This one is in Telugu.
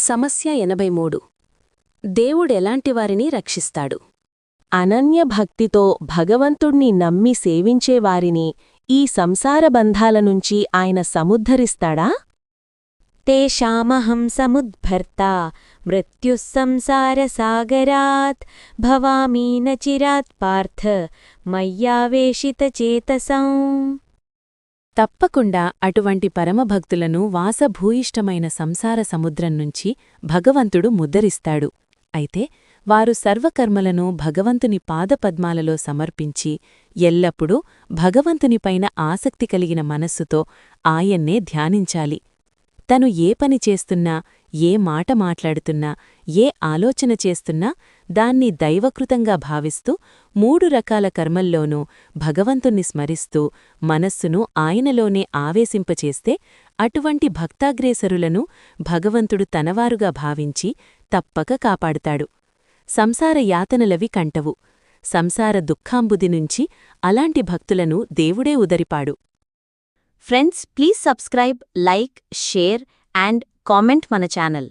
సమస్య ఎనభై మూడు దేవుడెలాంటివారిని రక్షిస్తాడు? అనన్య భక్తితో భగవంతుణ్ణి నమ్మి సేవించేవారిని ఈ సంసార బంధాల నుంచి ఆయన సముద్ధరిస్తాడా? తేషామహం సముద్భర్త మృత్యుస్సంసారసాగరాత్ భవామీ చిరాత్ పార్థ మయ్యావేశితచేతసం తప్పకుండా అటువంటి పరమభక్తులను వాసభూయిష్టమైన సంసార సముద్రం నుంచి భగవంతుడు ముద్దరిస్తాడు. అయితే వారు సర్వకర్మలను భగవంతుని పాదపద్మాలలో సమర్పించి ఎల్లప్పుడూ భగవంతునిపైన ఆసక్తి కలిగిన మనస్సుతో ఆయన్నే ధ్యానించాలి. తను ఏ పని చేస్తున్నా ఏ మాట మాట్లాడుతున్నా ఏ ఆలోచన చేస్తున్నా దాన్ని దైవకృతంగా భావిస్తూ మూడు రకాల కర్మల్లోనూ భగవంతుణ్ణి స్మరిస్తూ మనస్సును ఆయనలోనే ఆవేశింపచేస్తే అటువంటి భక్తాగ్రేసరులను భగవంతుడు తనవారుగా భావించి తప్పక కాపాడుతాడు. సంసార యాతనలవి కంటవు. సంసార దుఃఖాంబుది నుంచి అలాంటి భక్తులను దేవుడే ఉదరిపాడు. Friends please subscribe like share and comment మన ఛానల్